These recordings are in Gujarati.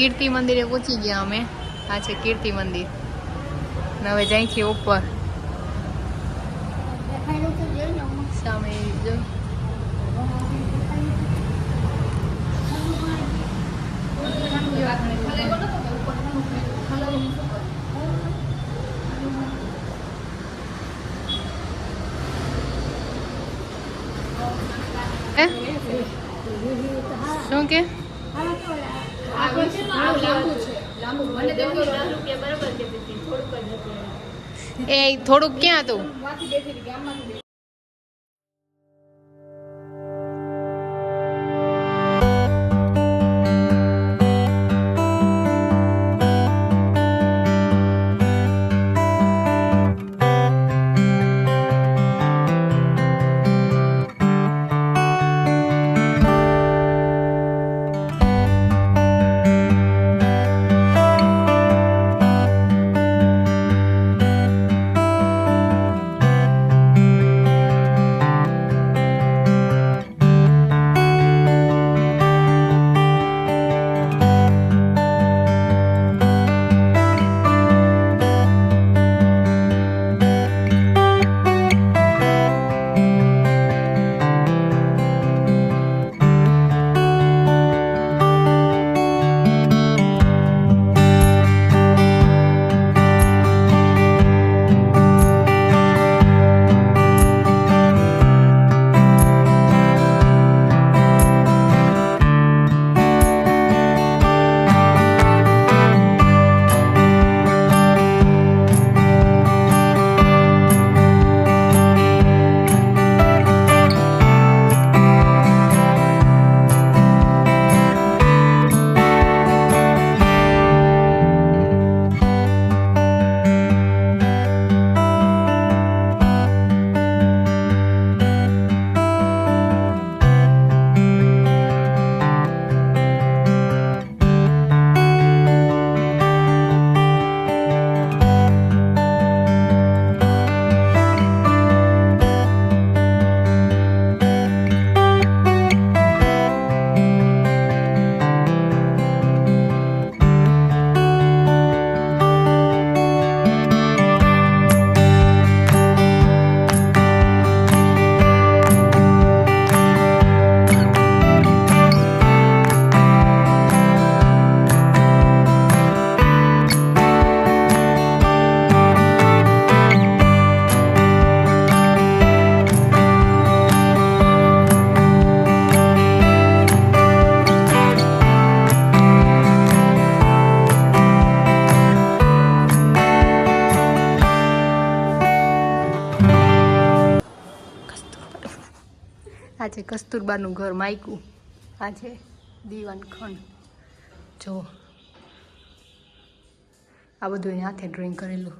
કીર્તિ મંદિરે પહોંચી ગયા અમે. આ છે કીર્તિ મંદિર. ને હવે જઈથી ઉપર. સામે જો. હે? શું કે? એ થોડુંક ક્યાં હતું? છે કસ્તુરબાનું ઘર માયકું. આ છે દીવાન ખંડ. જો, આ બધું એને હાથે ડ્રોઈંગ કરેલું.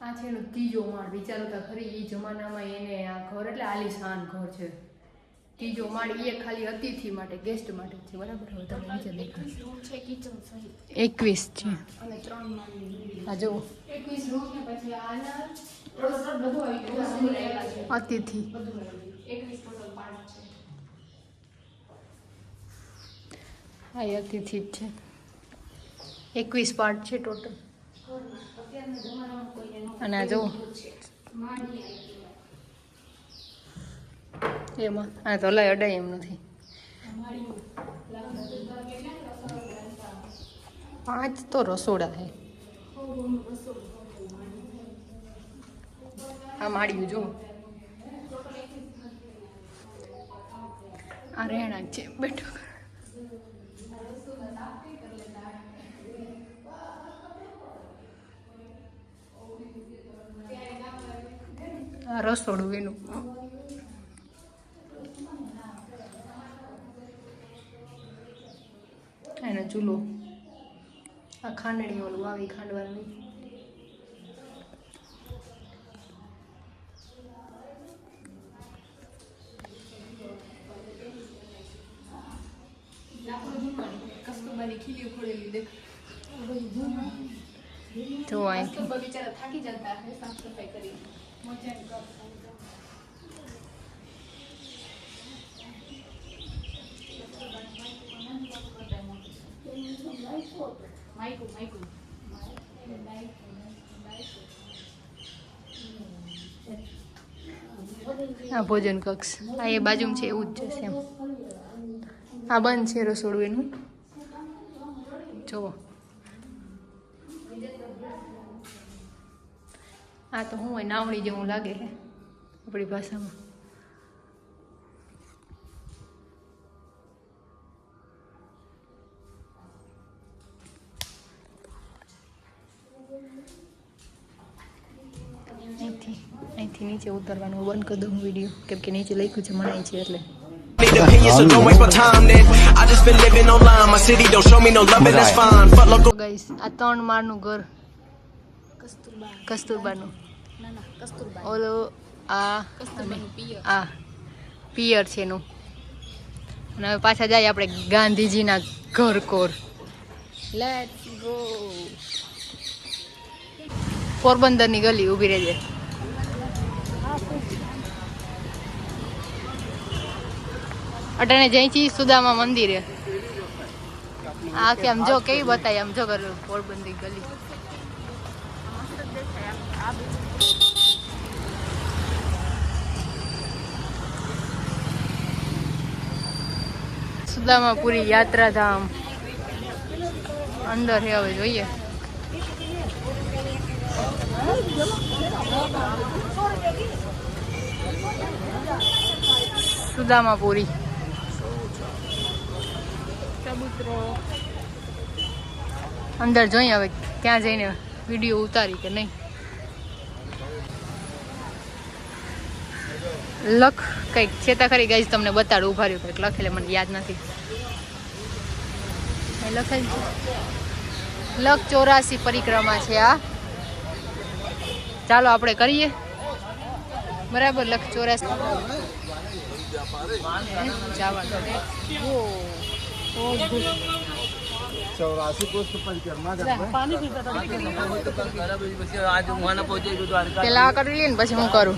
આ છે એનો ત્રીજો માળ. વિચારો તો ખરી એ જમાનામાં એને આ ઘર એટલે આલીશાન ઘર છે. ત્રીજો માળ એ ખાલી અતિથિ માટે ગેસ્ટ માટે છે બરાબર? હવે તમે નીચે દેખાડશો એકવીસ છે. આ જુઓ. અતિથિ. હા એ અતિથિ જ છે. એકવીસ પાર્ટ છે ટોટલ અને આ જુઓ. એમાં. આ તો લઈ અડાય એમ નથી. પાંચ તો રસોડા છે આ માળ્યું જો. આ રહેણાંક છે. બેઠો. આ રસોડું એનું એનો ચૂલો. આ ખાંડણી ઓલું આવી ખાંડવાની. કસ્તુરબાની ખીલી ખોલેલી દેખ. જો આ બિચારા થાકી જતા સાફ સફાઈ કરી. મજાની આ ભોજન કક્ષ. આ એ બાજુમાં છે, એવું જ છે એમ આ બંધ છે રસોડું એનું. જુઓ. આ તો હું નાવડી જેવું લાગે આપણી ભાષામાં. નીચે ઉતરવાનું બંધ કરી દઉં વીડિયો કેમ કે નીચે લખ્યું છે મનાય છે એટલે Need opinions, so don't waste my time then. I just been living online. My city don't show me no love, and that's fine. Fuck local. Guys આ ત્રણ માળનું ઘર કસ્તુરબા કસ્તુરબાનું ના ના કસ્તુરબા ઓલો આ કસ્તુરબાનું પિયર આ પિયર છે એનું અને હવે પાછા જાય આપણે ગાંધીજીના ઘર કોર લેટ્સ ગો પોરબંદરની ગલી ઊભી રહેજે અટાણે જઈ છી સુદામા મંદિરે. આ કે આમ જો, કેવી બતાય આમ જો કરું પોરબંદી ગલી. સુદામાપુરી યાત્રાધામ. અંદર હે હવે જોઈએ. સુદામાપુરી અંદર જોઈએ હવે ક્યાં જઈને વીડિયો ઉતારી કે નહીં. લખ કંઈક. છેતા ખરી ગઈ તમને બતાડું ઊભા રહ્યું કંઈક લખેલે મને યાદ નથી. લખેલ લખ ચોરાસી પરિક્રમા છે આ. ચાલો આપણે કરીએ. બરાબર લખ ચોરાસી. જવાનું ઓ ઓ ગુડ चौरासी कोष तो परिक्रमा करते हैं પેલા આ કરી લઈએ ને પછી હું કરું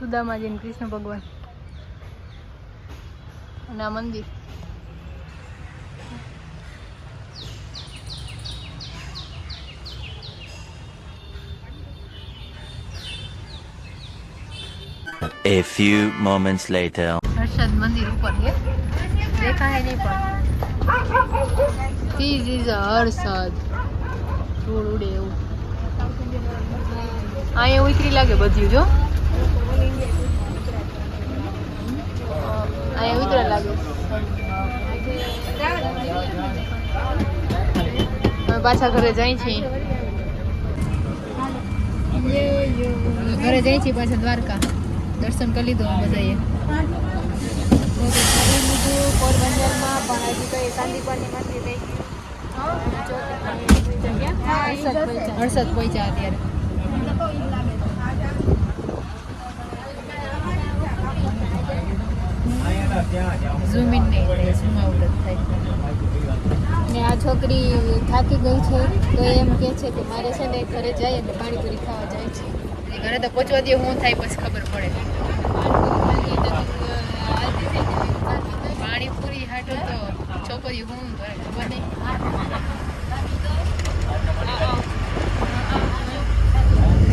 સુદામાજી અને કૃષ્ણ ભગવાન. અને આ મંદિર. A few moments later. Harshad મંદિર ઉપર છે. દેખાય નહીં પણ. This is Harshad. ધૂળ ઉડે એવું. અહીંયા ઉતરી લાગે બધું જો અહીંયા ઉતરે લાગે પાછા ઘરે જાય છે. ઘરે જઈ છે પાછા દ્વારકા. દર્શન કરી લીધું બધાએ. પોરબંદરમાં પણ હજી તો એ સાંદીપરની મંદિર રહી હર્ષદ પહોંચ્યા અત્યારે નહીં ઝૂમ આઉટ છોકરી થાકી ગઈ છે તો એમ કે છે કે મારે છે ને ઘરે જાય અને પાણીપુરી ખાવા જાય છે. ઘરે તો પહોંચવા દે હું થાય પછી ખબર પડે. પાણીપુરી હાટો તો છોકરી હું ખબર નહીં.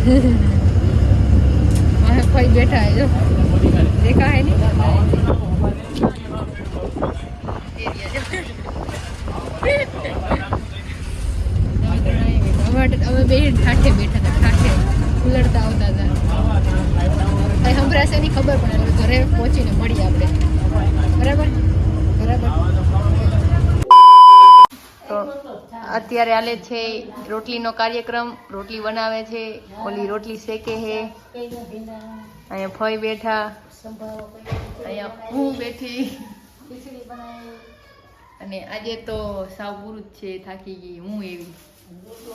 મારે કોઈ બેઠા જો. દેખા નહીં? હવે અમે બે ઠાઠે બેઠા હતા, ઠાઠે ઉલડતા આવતા હતા. કઈ સંભળાશે એની ખબર પણ એટલે ઘરે પહોંચીને મળીએ આપણે. બરાબર? બરાબર? તો અત્યારે આલે છે રોટલીનો કાર્યક્રમ, રોટલી બનાવે છે, ઓલી રોટલી શેકે છે અહીંયા ફઈ બેઠા. અહીંયા હું બેઠી. અને આજે તો સાવ પૂરું જ છે થાકી ગઈ, હું એવી.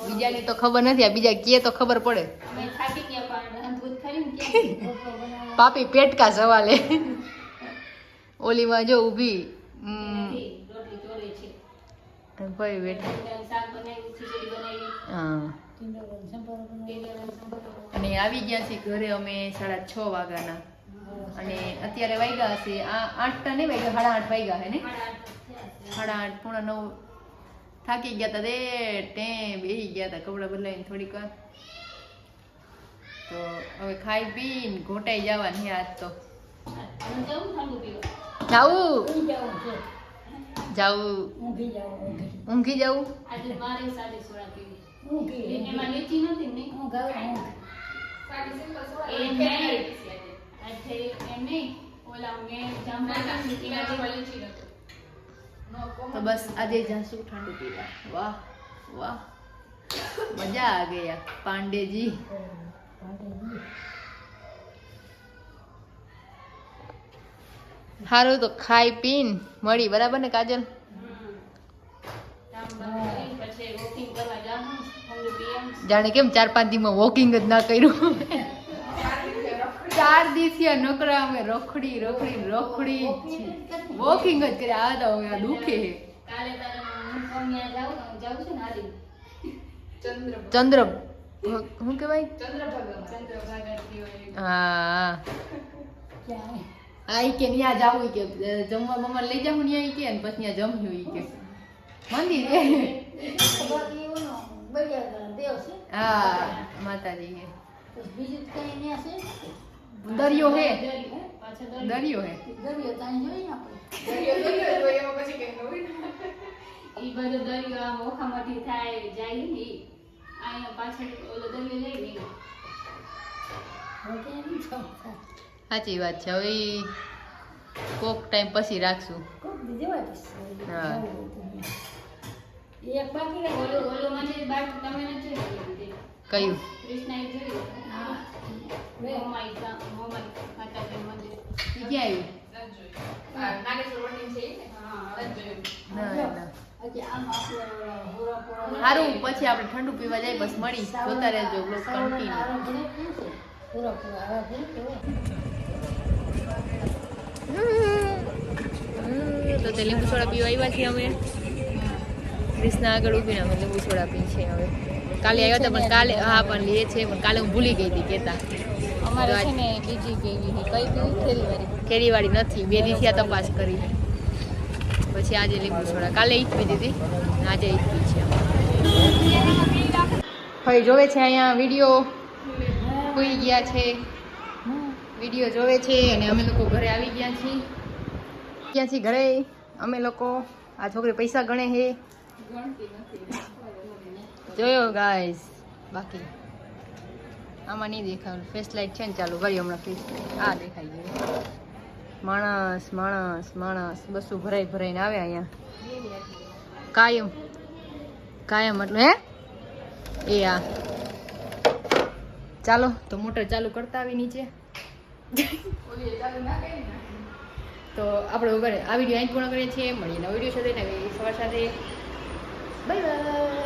બીજાની તો ખબર નથી આ બીજા કે તો ખબર પડે. પાપી પેટકા સવાલે. ઓલીમાં જો ઊભી હમ. ભાઈ બેઠા. હા. અને આવી ગયા છીએ ઘરે અમે સાડા છ વાગ્યાના. અને અત્યારે વાગ્યા હશે આ આઠ નહીં વાગ્યા? સાડા આઠ વાગ્યા હે ને? સાડા આઠ પૂણા નવ થાકી ગયા હતા રે ટે બેસી ગયા હતા કપડાં બદલાઈને થોડીક વાર. તો હવે ખાઈ પીને ઘોટાઈ જવાની આજ તો. જાવું જાવું ઊંઘી જવું તો બસ આજે જાસુ ઠંડુ પીવા. વાહ વાહ. મજા આ ગયા પાંડેજી. સારું તો ખાઈ પીન, મળી. બરાબર ને કાજલ? જાણે કેમ ચાર પાંચ દીમાં વોકિંગ જ ના કર્યું. ચાર દિવસીય નકરા અમે રખડી રખડી રખડી વોકિંગ જ કર્યા આ તો હવે આ દુખે ચંદ્ર શું કહેવાય? હા. આ કે ન્યા જાવું કે જમવા મમ્મા લઈ જાઉં ન્યા ઈ કે અને પછી ન્યા જમ્યું કે. મંદિર હે હા. માતાજી હે. દરિયો હે? દરિયો. હે. ઈ બધો દરિયો આ મોખામાંથી થાય જાય ને ઈ. અહીંયા પાછળ ઓલો દરિયો જાય ને સાચી વાત છે હવે કોક ટાઈમ પછી રાખશું. હા. ઓલો ઓલો મંદિર બાર તમે નથી કયું? કૃષ્ણ જોયું. કા- હા. સારું પછી આપણે ઠંડુ પીવા જાય બસ મળી. જોતા રહેજો બ્લોગ કન્ટિન્યુ તો તે લીંબુ સોડા પીવા આવ્યા છીએ અમે. ક્રિષ્ના આગળ ઊભીને અમે લીંબુ સોડા પી છે હવે. કાલે આવ્યા હતા પણ કાલે હા પણ લે છે પણ કાલે હું ભૂલી ગઈ હતી કહેતા કઈ કેરીવાળી નથી. બે દિવસ આ તપાસ કરી પછી આજે લીંબુ સોડા. કાલે ઈ પીધી દીધી આજે ઈ પી છે. ભાઈ, જોવે છે અહીંયા વીડિયો? હોઈ ગયા છે. વીડિયો જોવે છે અને અમે લોકો ઘરે આવી ગયા છીએ. ગયા છીએ ઘરે? અમે લોકો, આ છોકરી પૈસા ગણે છે. જોયો ગાઈસ બાકી. આમાં નહીં દેખાય. ફેસ લાઇટ છે ને ચાલુ. કર્યું હમણાં ફેસ આ દેખાઈ ગયું માણસ માણસ માણસ. બસું ભરાઈ ભરાઈને આવે અહીંયા. કાયમ. કાયમ એટલે, હે? એ આ. ચાલો, તો મોટર ચાલુ કરતા આવી નીચે. તો આપણે. આ વીડિયો અહીં પૂર્ણ કરીએ છીએ. મળીએ નવો વીડિયો સાથે, નવી સવાર સાથે. Bye bye